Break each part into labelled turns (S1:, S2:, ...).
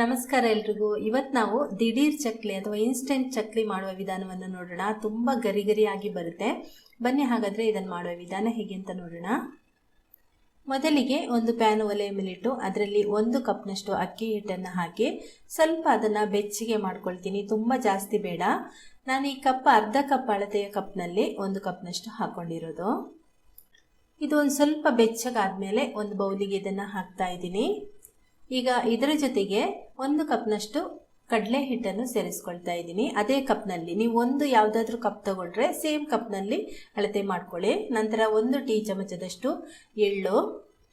S1: ನಮಸ್ಕಾರ ಎಲ್ರಿಗೂ. ಇವತ್ತು ನಾವು ದಿಢೀರ್ ಚಕ್ಲಿ ಅಥವಾ ಇನ್ಸ್ಟೆಂಟ್ ಚಕ್ಲಿ ಮಾಡುವ ವಿಧಾನವನ್ನು ನೋಡೋಣ. ತುಂಬ ಗರಿ ಗರಿಯಾಗಿ ಬರುತ್ತೆ. ಬನ್ನಿ ಹಾಗಾದರೆ ಇದನ್ನು ಮಾಡುವ ವಿಧಾನ ಹೇಗೆ ಅಂತ ನೋಡೋಣ. ಮೊದಲಿಗೆ ಒಂದು ಪ್ಯಾನ್ ಒಲೆಯ ಮೇಲಿಟ್ಟು ಅದರಲ್ಲಿ ಒಂದು ಕಪ್ನಷ್ಟು ಅಕ್ಕಿ ಹಿಟ್ಟನ್ನು ಹಾಕಿ ಸ್ವಲ್ಪ ಅದನ್ನು ಬೆಚ್ಚಗೆ ಮಾಡ್ಕೊಳ್ತೀನಿ. ತುಂಬ ಜಾಸ್ತಿ ಬೇಡ. ನಾನು ಈ ಕಪ್ ಅರ್ಧ ಕಪ್ ಅಳತೆಯ ಕಪ್ನಲ್ಲಿ ಒಂದು ಕಪ್ನಷ್ಟು ಹಾಕ್ಕೊಂಡಿರೋದು ಇದು ಒಂದು ಸ್ವಲ್ಪ ಬೆಚ್ಚಗಾದ್ಮೇಲೆ ಒಂದು ಬೌಲಿಗೆ ಇದನ್ನು ಹಾಕ್ತಾ ಇದ್ದೀನಿ. ಈಗ ಇದರ ಜೊತೆಗೆ ಒಂದು ಕಪ್ನಷ್ಟು ಕಡಲೆ ಹಿಟ್ಟನ್ನು ಸೇರಿಸ್ಕೊಳ್ತಾ ಇದ್ದೀನಿ. ಅದೇ ಕಪ್ನಲ್ಲಿ ನೀವು ಒಂದು ಯಾವುದಾದ್ರೂ ಕಪ್ ತಗೊಂಡ್ರೆ ಸೇಮ್ ಕಪ್ನಲ್ಲಿ ಅಳತೆ ಮಾಡ್ಕೊಳ್ಳಿ. ನಂತರ ಒಂದು ಟೀ ಚಮಚದಷ್ಟು ಎಳ್ಳು,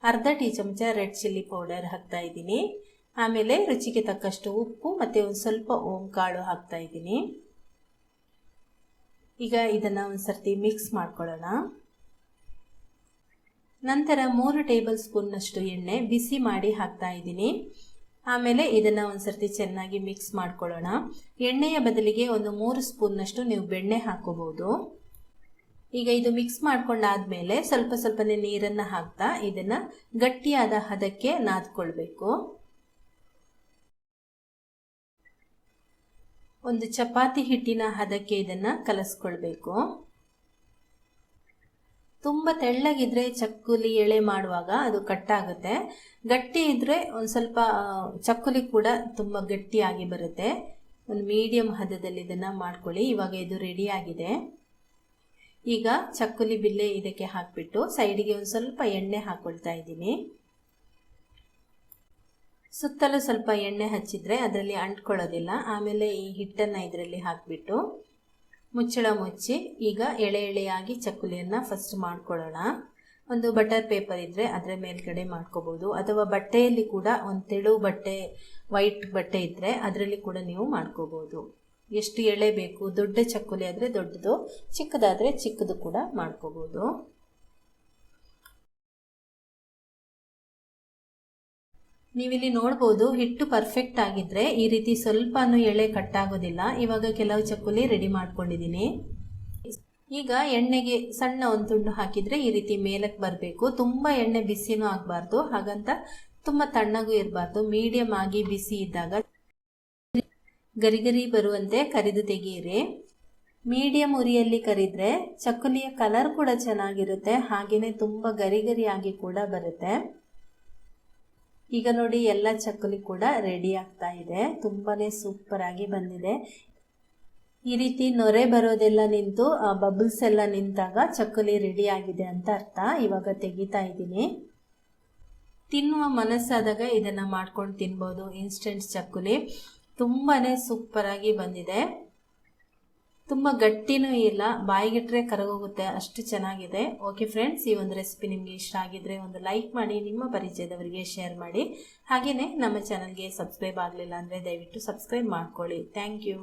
S1: ಅರ್ಧ ಟೀ ಚಮಚ ರೆಡ್ ಚಿಲ್ಲಿ ಪೌಡರ್ ಹಾಕ್ತಾ ಇದ್ದೀನಿ. ಆಮೇಲೆ ರುಚಿಗೆ ತಕ್ಕಷ್ಟು ಉಪ್ಪು ಮತ್ತು ಒಂದು ಸ್ವಲ್ಪ ಓಂ ಕಾಳು ಹಾಕ್ತಾ ಇದ್ದೀನಿ. ಈಗ ಇದನ್ನು ಒಂದು ಸರ್ತಿ ಮಿಕ್ಸ್ ಮಾಡ್ಕೊಳ್ಳೋಣ. ನಂತರ ಮೂರು ಟೇಬಲ್ ಸ್ಪೂನ್ನಷ್ಟು ಎಣ್ಣೆ ಬಿಸಿ ಮಾಡಿ ಹಾಕ್ತಾ ಇದ್ದೀನಿ. ಆಮೇಲೆ ಇದನ್ನು ಒಂದ್ಸರ್ತಿ ಚೆನ್ನಾಗಿ ಮಿಕ್ಸ್ ಮಾಡ್ಕೊಳ್ಳೋಣ. ಎಣ್ಣೆಯ ಬದಲಿಗೆ ಒಂದು ಮೂರು ಸ್ಪೂನ್ನಷ್ಟು ನೀವು ಬೆಣ್ಣೆ ಹಾಕೋಬಹುದು. ಈಗ ಇದು ಮಿಕ್ಸ್ ಮಾಡ್ಕೊಂಡಾದ್ಮೇಲೆ ಸ್ವಲ್ಪ ಸ್ವಲ್ಪನೇ ನೀರನ್ನು ಹಾಕ್ತಾ ಇದನ್ನು ಗಟ್ಟಿಯಾದ ಹದಕ್ಕೆ ನಾದ್ಕೊಳ್ಬೇಕು. ಒಂದು ಚಪಾತಿ ಹಿಟ್ಟಿನ ಹದಕ್ಕೆ ಇದನ್ನು ಕಲಸ್ಕೊಳ್ಬೇಕು. ತುಂಬ ತೆಳ್ಳಗಿದ್ರೆ ಚಕ್ಕುಲಿ ಎಳೆ ಮಾಡುವಾಗ ಅದು ಕಟ್ಟಾಗುತ್ತೆ. ಗಟ್ಟಿ ಇದ್ದರೆ ಒಂದು ಸ್ವಲ್ಪ ಚಕ್ಕುಲಿ ಕೂಡ ತುಂಬ ಗಟ್ಟಿಯಾಗಿ ಬರುತ್ತೆ. ಒಂದು ಮೀಡಿಯಂ ಹದದಲ್ಲಿ ಇದನ್ನು ಮಾಡ್ಕೊಳ್ಳಿ. ಇವಾಗ ಇದು ರೆಡಿ ಆಗಿದೆ. ಈಗ ಚಕ್ಕುಲಿ ಬಿಲ್ಲೆ ಇದಕ್ಕೆ ಹಾಕಿಬಿಟ್ಟು ಸೈಡಿಗೆ ಒಂದು ಸ್ವಲ್ಪ ಎಣ್ಣೆ ಹಾಕ್ಕೊಳ್ತಾ ಇದ್ದೀನಿ. ಸುತ್ತಲೂ ಸ್ವಲ್ಪ ಎಣ್ಣೆ ಹಚ್ಚಿದ್ರೆ ಅದರಲ್ಲಿ ಅಂಟ್ಕೊಳ್ಳೋದಿಲ್ಲ. ಆಮೇಲೆ ಈ ಹಿಟ್ಟನ್ನು ಇದರಲ್ಲಿ ಹಾಕಿಬಿಟ್ಟು ಮುಚ್ಚಳ ಮುಚ್ಚಿ ಈಗ ಎಳೆ ಎಳೆಯಾಗಿ ಚಕ್ಕುಲಿಯನ್ನು ಫಸ್ಟ್ ಮಾಡ್ಕೊಳ್ಳೋಣ. ಒಂದು ಬಟರ್ ಪೇಪರ್ ಇದ್ದರೆ ಅದರ ಮೇಲ್ಗಡೆ ಮಾಡ್ಕೋಬೋದು. ಅಥವಾ ಬಟ್ಟೆಯಲ್ಲಿ ಕೂಡ ಒಂದು ತೆಳು ಬಟ್ಟೆ ವೈಟ್ ಬಟ್ಟೆ ಇದ್ದರೆ ಅದರಲ್ಲಿ ಕೂಡ ನೀವು ಮಾಡ್ಕೋಬೋದು. ಎಷ್ಟು ಎಳೆ ಬೇಕು, ದೊಡ್ಡ ಚಕ್ಕುಲಿ ಆದರೆ ದೊಡ್ಡದು, ಚಿಕ್ಕದಾದರೆ ಚಿಕ್ಕದು ಕೂಡ ಮಾಡ್ಕೋಬೋದು. ನೀವಿಲ್ಲಿ ನೋಡ್ಬೋದು ಹಿಟ್ಟು ಪರ್ಫೆಕ್ಟ್ ಆಗಿದ್ರೆ ಈ ರೀತಿ ಸ್ವಲ್ಪನೂ ಎಳೆ ಕಟ್ಟಾಗೋದಿಲ್ಲ. ಇವಾಗ ಕೆಲವು ಚಕ್ಕುಲಿ ರೆಡಿ ಮಾಡ್ಕೊಂಡಿದ್ದೀನಿ. ಈಗ ಎಣ್ಣೆಗೆ ಸಣ್ಣ ಒಂದು ತುಂಡು ಹಾಕಿದರೆ ಈ ರೀತಿ ಮೇಲಕ್ಕೆ ಬರಬೇಕು. ತುಂಬ ಎಣ್ಣೆ ಬಿಸಿನೂ ಆಗಬಾರ್ದು. ಹಾಗಂತ ತುಂಬ ತಣ್ಣಗೂ ಇರಬಾರ್ದು. ಮೀಡಿಯಮ್ ಆಗಿ ಬಿಸಿ ಇದ್ದಾಗ ಗರಿ ಗರಿ ಬರುವಂತೆ ಕರಿದು ತೆಗೆಯಿರಿ ಮೀಡಿಯಂ ಉರಿಯಲ್ಲಿ ಕರಿದ್ರೆ ಚಕ್ಕುಲಿಯ ಕಲರ್ ಕೂಡ ಚೆನ್ನಾಗಿರುತ್ತೆ. ಹಾಗೆಯೇ ತುಂಬ ಗರಿಗರಿಯಾಗಿ ಕೂಡ ಬರುತ್ತೆ. ಈಗ ನೋಡಿ ಎಲ್ಲ ಚಕ್ಕಲಿ ಕೂಡ ರೆಡಿ ಆಗ್ತಾ ಇದೆ. ತುಂಬಾ ಸೂಪರ್ ಆಗಿ ಬಂದಿದೆ. ಈ ರೀತಿ ನೊರೆ ಬರೋದೆಲ್ಲ ನಿಂತು ಬಬಲ್ಸ್ ಎಲ್ಲ ನಿಂತಾಗ ಚಕ್ಕಲಿ ರೆಡಿ ಆಗಿದೆ ಅಂತ ಅರ್ಥ. ಇವಾಗ ತೆಗಿತಾ ಇದ್ದೀನಿ. ತಿನ್ನುವ ಮನಸ್ಸಾದಾಗ ಇದನ್ನು ಮಾಡ್ಕೊಂಡು ತಿನ್ಬೋದು. ಇನ್ಸ್ಟೆಂಟ್ ಚಕ್ಕುಲಿ. ತುಂಬಾ ಸೂಪರಾಗಿ ಬಂದಿದೆ. ತುಂಬ ಗಟ್ಟಿನೂ ಇಲ್ಲ, ಬಾಯಿಗಿಟ್ರೆ ಕರಗೋಗುತ್ತೆ, ಅಷ್ಟು ಚೆನ್ನಾಗಿದೆ. ಓಕೆ ಫ್ರೆಂಡ್ಸ್ ಈ ಒಂದು ರೆಸಿಪಿ ನಿಮಗೆ ಇಷ್ಟ ಆಗಿದ್ರೆ ಒಂದು ಲೈಕ್ ಮಾಡಿ, ನಿಮ್ಮ ಪರಿಚಯದವರಿಗೆ ಶೇರ್ ಮಾಡಿ. ಹಾಗೆಯೇ ನಮ್ಮ ಚಾನಲ್ಗೆ ಸಬ್ಸ್ಕ್ರೈಬ್ ಆಗಲಿಲ್ಲ ಅಂದರೆ ದಯವಿಟ್ಟು ಸಬ್ಸ್ಕ್ರೈಬ್ ಮಾಡ್ಕೊಳ್ಳಿ. Thank you